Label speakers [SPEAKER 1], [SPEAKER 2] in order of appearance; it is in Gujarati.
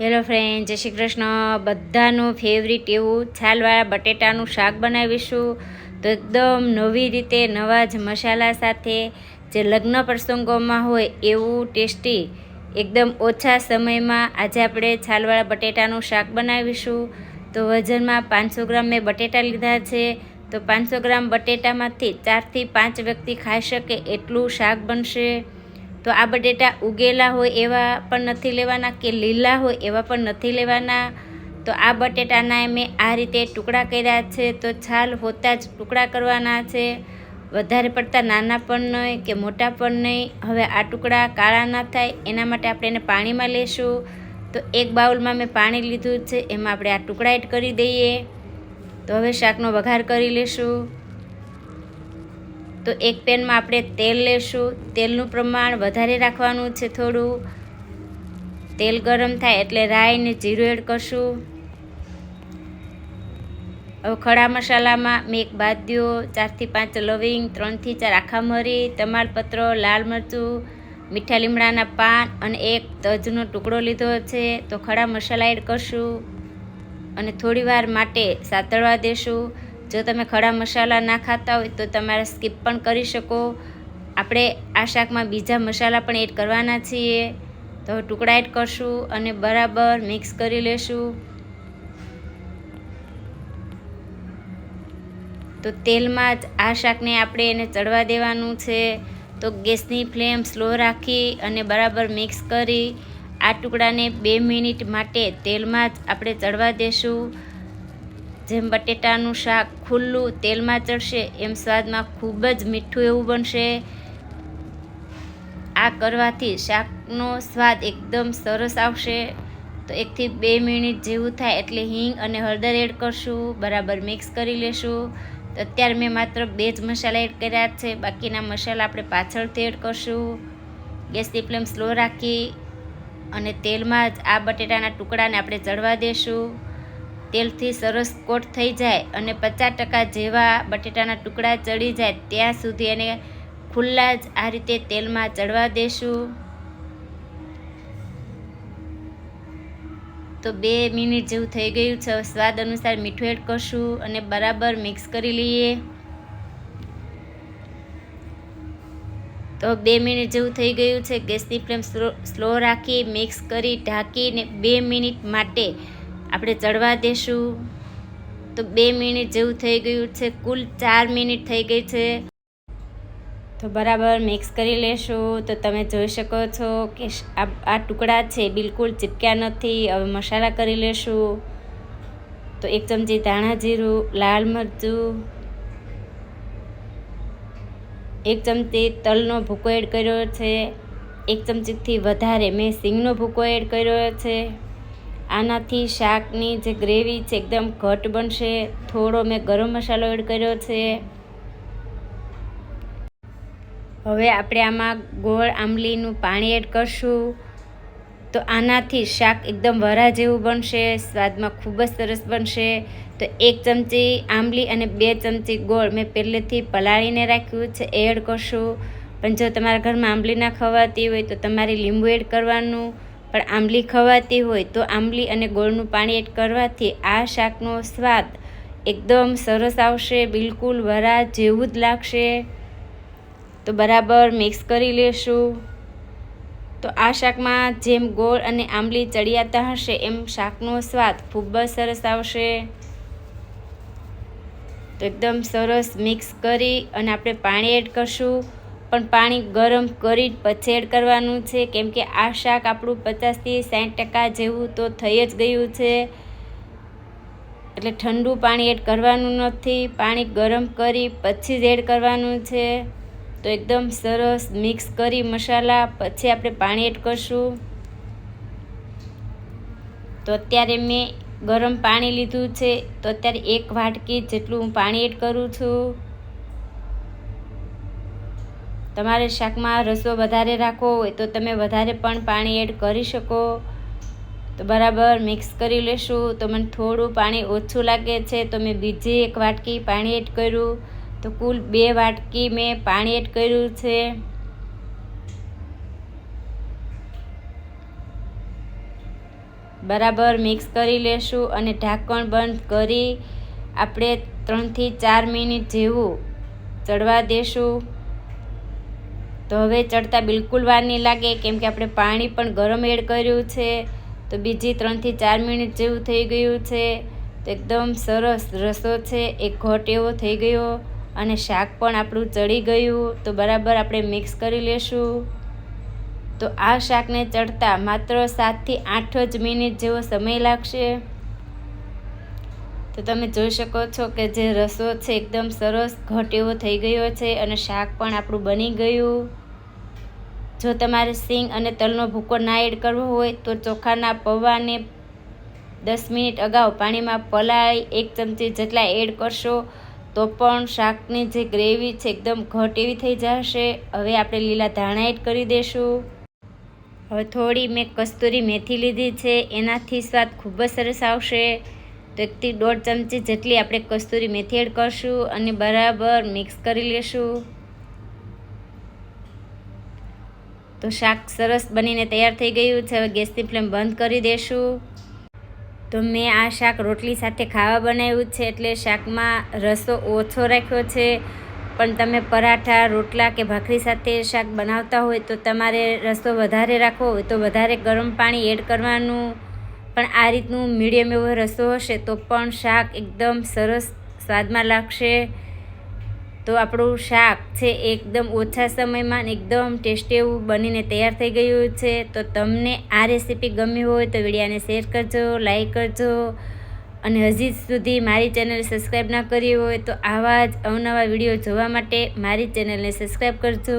[SPEAKER 1] હેલો ફ્રેન્ડ જય શ્રી કૃષ્ણ. બધાનું ફેવરિટ એવું છાલવાળા બટેટાનું શાક બનાવીશું. તો એકદમ નવી રીતે નવા જ મસાલા સાથે જે લગ્ન પ્રસંગોમાં હોય એવું ટેસ્ટી, એકદમ ઓછા સમયમાં આજે આપણે છાલવાળા બટેટાનું શાક બનાવીશું. તો વજનમાં પાંચસો ગ્રામ મેં બટેટા લીધા છે. તો પાંચસો ગ્રામ બટેટામાંથી ચારથી પાંચ વ્યક્તિ ખાઈ શકે એટલું શાક બનશે. તો આ બટેટા ઉગેલા હોય એવા પણ નથી લેવાના કે લીલા હોય એવા પણ નથી લેવાના. તો આ બટેટાના મેં આ રીતે ટુકડા કર્યા છે. તો છાલ હોતા જ ટુકડા કરવાના છે. વધારે પડતા નાના પણ નહીં કે મોટા પણ નહીં. હવે આ ટુકડા કાળા ના થાય એના માટે આપણે એને પાણીમાં લેશું. તો એક બાઉલમાં મેં પાણી લીધું છે. એમાં આપણે આ ટુકડા એડ કરી દઈએ. તો હવે શાકનો વઘાર કરી લેશું. તો એક પેનમાં આપણે તેલ લેશું. તેલનું પ્રમાણ વધારે રાખવાનું છે થોડું. તેલ ગરમ થાય એટલે રાઈ ને જીરું એડ કરશું. હવે ખડા મસાલામાં મેં એક બાદ્યો, ચારથી પાંચ લવિંગ, ત્રણથી ચાર આખા મરી, તમાલપત્ર, લાલ મરચું, મીઠા લીમડાના પાન અને એક તજનો ટુકડો લીધો છે. તો ખડા મસાલા એડ કરશું અને થોડીવાર માટે સાતળવા દેશું. જો તમે ખડા મસાલા ના ખાતા હોય તો તમારે સ્કીપ પણ કરી શકો. આપણે આ શાકમાં બીજા મસાલા પણ એડ કરવાના છીએ. તો ટુકડા એડ કરશું અને બરાબર મિક્સ કરી લેશું. તો તેલમાં જ આ શાકને આપણે એને ચડવા દેવાનું છે. તો ગેસની ફ્લેમ સ્લો રાખી અને બરાબર મિક્સ કરી આ ટુકડાને બે મિનિટ માટે તેલમાં જ આપણે ચડવા દેશું. જેમ બટેટાનું શાક ખુલ્લું તેલમાં ચડશે, એમ સ્વાદમાં ખૂબ જ મીઠું એવું બનશે. આ કરવાથી શાકનો સ્વાદ એકદમ સરસ આવશે. તો એકથી બે મિનિટ જેવું થાય એટલે હિંગ અને હળદર એડ કરશું, બરાબર મિક્સ કરી લેશું. તો અત્યારે મેં માત્ર બે જ મસાલા એડ કર્યા છે, બાકીના મસાલા આપણે પાછળથી એડ કરશું. ગેસની ફ્લેમ સ્લો રાખી અને તેલમાં જ આ બટેટાના ટુકડાને આપણે ચડવા દેશું. તેલથી સરસ કોટ થઈ જાય અને પચાસ ટકા જેવા બટેટાના ટુકડા ચડી જાય, ત્યાં સુધી એને ખુલ્લા જ આ રીતે તેલમાં ચડવા દેશું. તો બે મિનિટ જેવું થઈ ગયું છે સ્વાદ અનુસાર મીઠું એડ કરશું અને બરાબર મિક્સ કરી લઈએ. તો બે મિનિટ જેવું થઈ ગયું છે, ગેસની ફ્લેમ સ્લો રાખી મિક્સ કરી ઢાંકીને બે મિનિટ માટે આપણે ચડવા દેશું. તો બે મિનિટ જેવું થઈ ગયું છે, કુલ ચાર મિનિટ થઈ ગઈ છે. તો બરાબર મિક્સ કરી લેશું. તો તમે જોઈ શકો છો કે આ ટુકડા છે, બિલકુલ ચીપક્યા નથી. હવે મસાલા કરી લેશું. તો એક ચમચી ધાણા જીરું, લાલ મરચું, એક ચમચી તલનો ભૂકો એડ કર્યો છે. એક ચમચીથી વધારે મેં સિંગનો ભૂકો એડ કર્યો છે. આનાથી શાકની જે ગ્રેવી છે એકદમ ઘટ બનશે. થોડો મેં ગરમ મસાલો એડ કર્યો છે. હવે આપણે આમાં ગોળ આંબલીનું પાણી એડ કરશું. તો આનાથી શાક એકદમ વરા જેવું બનશે, સ્વાદમાં ખૂબ જ સરસ બનશે. તો એક ચમચી આંબલી અને બે ચમચી ગોળ મેં પહેલેથી પલાળીને રાખ્યું છે, એડ કરશું. પણ જો તમારા ઘરમાં આંબલી ના ખવાતી હોય તો તમારે લીંબુ એડ કરવાનું. પણ આંબલી ખવાતી હોય તો આંબલી અને ગોળનું પાણી એડ કરવાથી આ શાકનો સ્વાદ એકદમ સરસ આવશે, બિલકુલ વરા જેવું જ લાગશે. તો બરાબર મિક્સ કરી લેશું. તો આ શાકમાં જેમ ગોળ અને આંબલી ચડિયાતા હશે, એમ શાકનો સ્વાદ ખૂબ જ સરસ આવશે. તો એકદમ સરસ મિક્સ કરી અને આપણે પાણી એડ કરશું. પણ પાણી ગરમ કરી પછી એડ કરવાનું છે. કેમ કે આ શાક આપણું પચાસથી સાઠ ટકા જેવું તો થઈ જ ગયું છે. એટલે ઠંડુ પાણી એડ કરવાનું નથી. પાણી ગરમ કરી પછી જ એડ કરવાનું છે. તો એકદમ સરસ મિક્સ કરી મસાલા પછી આપણે પાણી એડ કરશું. તો અત્યારે મેં ગરમ પાણી લીધું છે. તો અત્યારે એક વાટકી જેટલું હું પાણી એડ કરું છું. તમારે શાકમાં રસો વધારે રાખવો હોય તો તમે વધારે પણ પાણી એડ કરી શકો. તો બરાબર મિક્સ કરી લેશું. તો મને થોડું પાણી ઓછું લાગે છે તો મેં બીજી એક વાટકી પાણી એડ કર્યું. તો કુલ બે વાટકી મેં પાણી એડ કર્યું છે. બરાબર મિક્સ કરી લેશું અને ઢાંકણ બંધ કરી આપણે ત્રણથી ચાર મિનિટ જેવું ચડવા દેશું. તો હવે ચડતા બિલકુલ વાર નહીં લાગે, કેમ કે આપણે પાણી પણ ગરમ એડ કર્યું છે. તો બીજી ત્રણથી ચાર મિનિટ જેવું થઈ ગયું છે. તો એકદમ સરસ રસો છે, એક ઘોટ એવો થઈ ગયો અને શાક પણ આપણું ચડી ગયું. તો બરાબર આપણે મિક્સ કરી લેશું. તો આ શાકને ચડતા માત્ર સાતથી આઠ જ મિનિટ જેવો સમય લાગશે. તો તમે જોઈ શકો છો કે જે રસો છે એકદમ સરસ ઘટ એવો થઈ ગયો છે અને શાક પણ આપણું બની ગયું. જો તમારે સિંગ અને તલનો ભૂકો ના એડ કરવો હોય તો ચોખાના પૌવાને દસ મિનિટ અગાઉ પાણીમાં પલાળી એક ચમચી જેટલા એડ કરશો તો પણ શાકની જે ગ્રેવી છે એકદમ ઘટ એવી થઈ જશે. હવે આપણે લીલા ધાણા એડ કરી દઈશું હવે થોડી મેં કસ્તુરી મેથી લીધી છે. એનાથી સ્વાદ ખૂબ જ સરસ આવશે. તો એકથી દોઢ ચમચી જેટલી આપણે કસ્તુરી મેથી એડ કરશું અને બરાબર મિક્સ કરી લેશું. તો શાક સરસ બનીને તૈયાર થઈ ગયું છે. હવે ગેસની ફ્લેમ બંધ કરી દેશું. તો મેં આ શાક રોટલી સાથે ખાવા બનાવ્યું છે એટલે શાકમાં રસો ઓછો રાખ્યો છે. પણ તમે પરાઠા, રોટલા કે ભાખરી સાથે શાક બનાવતા હોય તો તમારે રસો વધારે રાખવો હોય તો વધારે ગરમ પાણી એડ કરવાનું. પણ આ રીતનું મીડિયમ એવો રસો હશે તો પણ શાક એકદમ સરસ સ્વાદમાં લાગશે. તો આપણું શાક છે એકદમ ઓછા સમયમાં એકદમ ટેસ્ટી એવું બનીને તૈયાર થઈ ગયું છે. તો તમને આ રેસીપી ગમી હોય તો વિડીયાને શેર કરજો, લાઈક કરજો. અને હજી સુધી મારી ચેનલ સબસ્ક્રાઈબ ના કરી હોય તો આવા જ અવનવા વીડિયો જોવા માટે મારી ચેનલને સબસ્ક્રાઈબ કરજો.